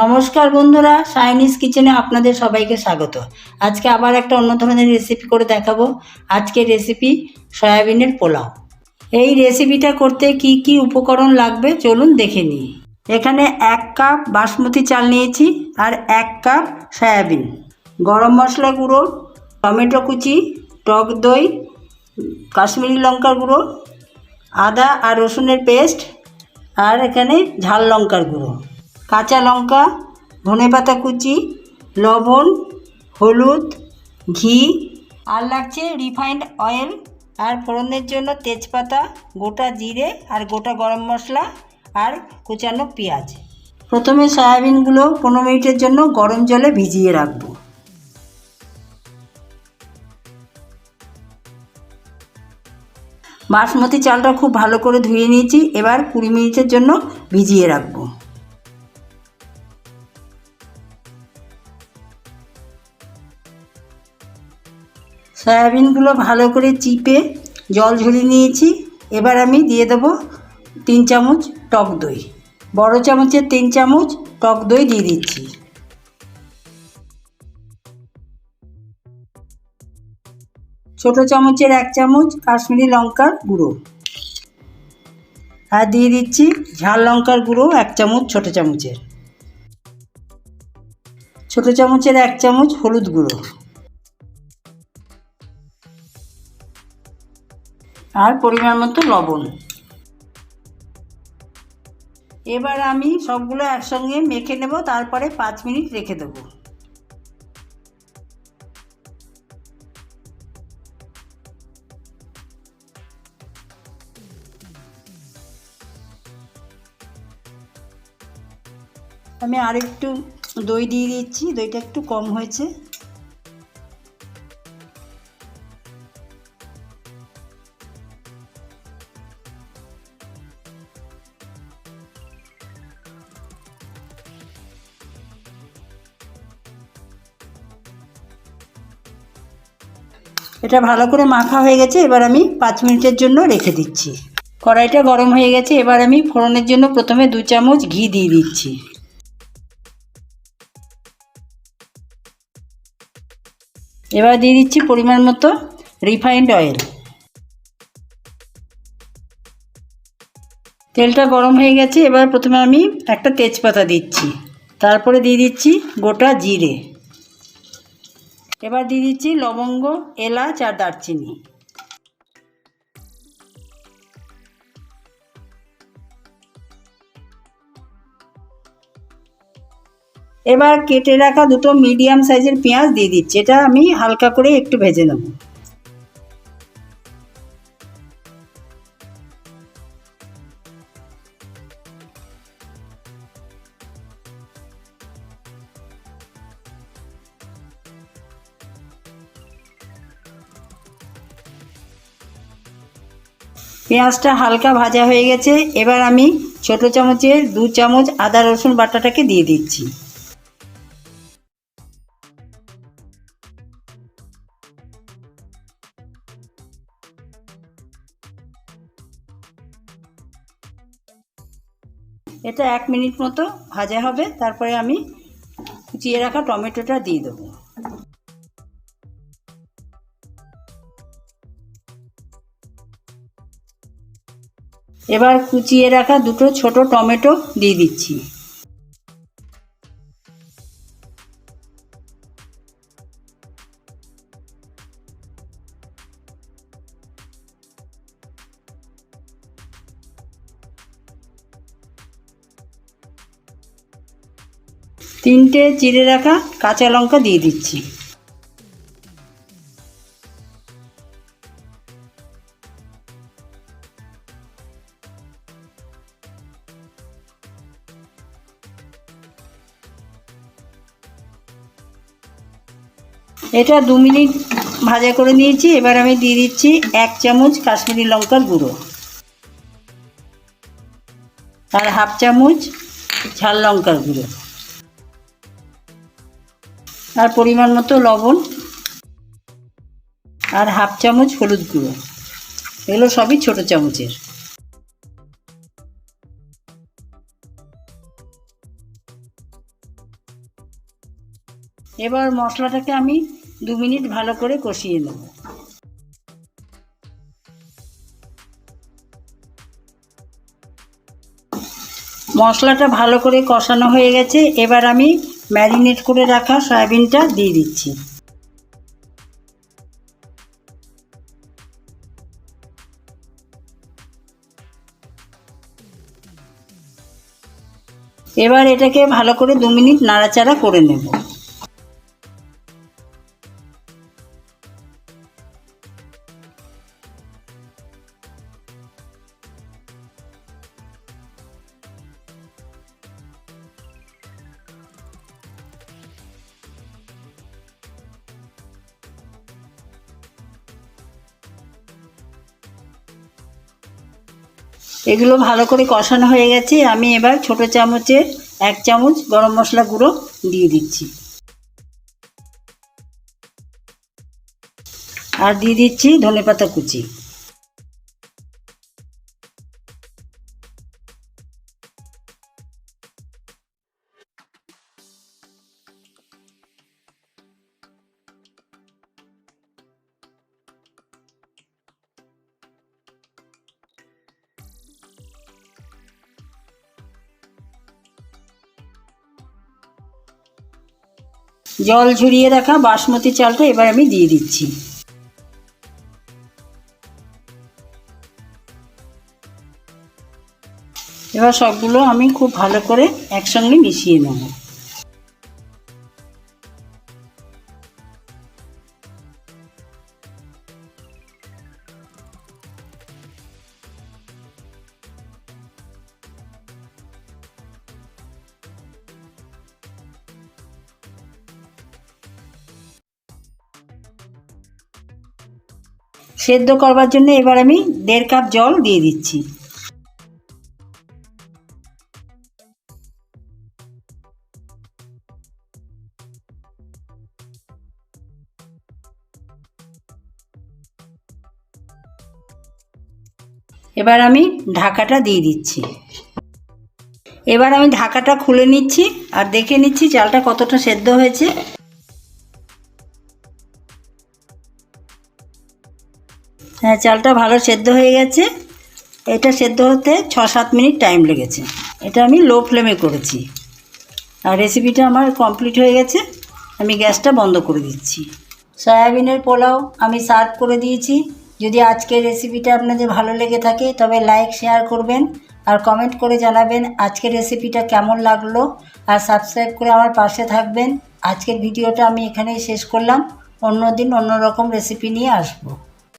নমস্কার বন্ধুরা সাইনিজ কিচেনে আপনাদের সবাইকে স্বাগত। আজকে আবার একটা অন্য ধরনের রেসিপি করে দেখাবো। আজকের রেসিপি সয়াবিনের পোলাও। এই রেসিপিটা করতে কি কি উপকরণ লাগবে চলুন দেখে নিই। এখানে এক কাপ বাসমতি চাল নিয়েছি আর এক কাপ সয়াবিন। গরম মশলা গুঁড়ো, টমেটো কুচি, টক দই, কাশ্মীরি লঙ্কার গুঁড়ো, আদা আর রসুনের পেস্ট আর এখানে ঝাল লঙ্কার গুঁড়ো। কাঁচা লঙ্কা ধনেপাতা কুচি, লবণ, হলুদ, ঘি। আর লাগছে রিফাইন্ড অয়েল আর ফোড়নের জন্য তেজপাতা, গোটা জিরে আর গোটা গরম মশলা আর কুচানো পেঁয়াজ। প্রথমে সয়াবিনগুলো পনেরো মিনিটের জন্য গরম জলে ভিজিয়ে রাখব। বাসমতি চালটা খুব ভালো করে ধুয়ে নিয়েছি, এবার কুড়ি মিনিটের জন্য ভিজিয়ে রাখব। সয়াবিনগুলো ভালো করে চিপে জল ঝরিয়ে নিয়েছি। এবার আমি দিয়ে দেবো তিন চামচ টক দই। বড় চামচের তিন চামচ টক দই দিয়ে দিচ্ছি। ছোট চামচের এক চামচ কাশ্মীরি লঙ্কার গুঁড়ো। আর দিয়ে দিচ্ছি ঝাল লঙ্কার গুঁড়ো এক চামচ ছোট চামচের। ছোট চামচের এক চামচ হলুদ গুঁড়ো। আর পরিমাণ মতো লবণ। এবার আমি সবগুলো একসঙ্গে মেখে নেব, তারপরে পাঁচ মিনিট রেখে দেবো। আমি আরেকটু দই দিয়ে দিচ্ছি, দইটা একটু কম হয়েছে। এটা ভালো করে মাখা হয়ে গেছে, এবার আমি পাঁচ মিনিটের জন্য রেখে দিচ্ছি। কড়াইটা গরম হয়ে গেছে, এবার আমি ফোড়নের জন্য প্রথমে দু চামচ ঘি দিয়ে দিচ্ছি। এবার দিয়ে দিচ্ছি পরিমাণ মতো রিফাইন্ড অয়েল তেলটা গরম হয়ে গেছে, এবার প্রথমে আমি একটা তেজপাতা দিচ্ছি। তারপরে দিয়ে দিচ্ছি গোটা জিরে। এবার দিয়ে দিচ্ছি লবঙ্গ, এলাচ আর দারচিনি। এবার কেটে রাখা দুটো মিডিয়াম সাইজের পেঁয়াজ দিয়ে দিচ্ছি। এটা আমি হালকা করে একটু ভেজে নেব। পেঁয়াজটা হালকা ভাজা হয়ে গেছে, এবার আমি ছোট চামচের দু চামচ আদা, রসুন বাটাটাকে দিয়ে দিচ্ছি। এটা এক মিনিট মতো ভাজা হবে, তারপরে আমি কুচিয়ে রাখা টমেটোটা দিয়ে দেবো। এবার কুচিয়ে রাখা দুটো ছোট টমেটো দিয়ে দিচ্ছি। তিনটে চিড়ে রাখা কাঁচা লঙ্কা দিয়ে দিচ্ছি। এটা দু মিনিট ভাজা করে নিয়েছি, এবার আমি দিয়ে দিচ্ছি এক চামচ কাশ্মীরি লঙ্কার গুঁড়ো। আর হাফ চামচ ঝাল লঙ্কার গুঁড়ো। আর পরিমাণ মতো লবণ। আর হাফ চামচ হলুদ গুঁড়ো। এগুলো সবই ছোট চামচের। এবার মশলাটাকে আমি দু মিনিট ভালো করে কষিয়ে নেব। মশলাটা ভালো করে কষানো হয়ে গেছে, এবার আমি ম্যারিনেট করে রাখা সয়াবিনটা দিয়ে দিচ্ছি। এবার এটাকে ভালো করে দু মিনিট নাড়াচাড়া করে নেব। এগুলো ভালো করে কষানো হয়ে গেছে। আমি এবার ছোট চামচের এক চামচ গরম মশলা গুঁড়ো দিয়ে দিচ্ছি। আর দিয়ে দিচ্ছি ধনেপাতা কুচি। জল ঝরিয়ে রাখা বাসমতি চালটা এবার আমি দিয়ে দিচ্ছি। এবার সবগুলো আমি খুব ভালো করে একসঙ্গে মিশিয়ে নেব। সেদ্ধ করবার জন্য এবার আমি দেড় কাপ জল দিয়ে দিচ্ছি। এবার আমি ঢাকাটা দিয়ে দিচ্ছি। এবার আমি ঢাকাটা খুলে নিচ্ছি আর দেখে নিচ্ছি চালটা কতটা সেদ্ধ হয়েছে। হ্যাঁ চালটা ভালো সেদ্ধ হয়ে গেছে। এটা সেদ্ধ হতে ছ সাত মিনিট টাইম লেগেছে। এটা আমি লো ফ্লেমে করেছি। আর রেসিপিটা আমার কমপ্লিট হয়ে গেছে। আমি গ্যাসটা বন্ধ করে দিচ্ছি। সয়াবিনের পোলাও আমি সার্ভ করে দিয়েছি। যদি আজকের রেসিপিটা আপনাদের ভালো লেগে থাকে, তবে লাইক শেয়ার করবেন। আর কমেন্ট করে জানাবেন আজকের রেসিপিটা কেমন লাগল। আর সাবস্ক্রাইব করে আমার পাশে থাকবেন। আজকের ভিডিওটা আমি এখানেই শেষ করলাম। অন্য দিন অন্য রকম রেসিপি নিয়ে আসব।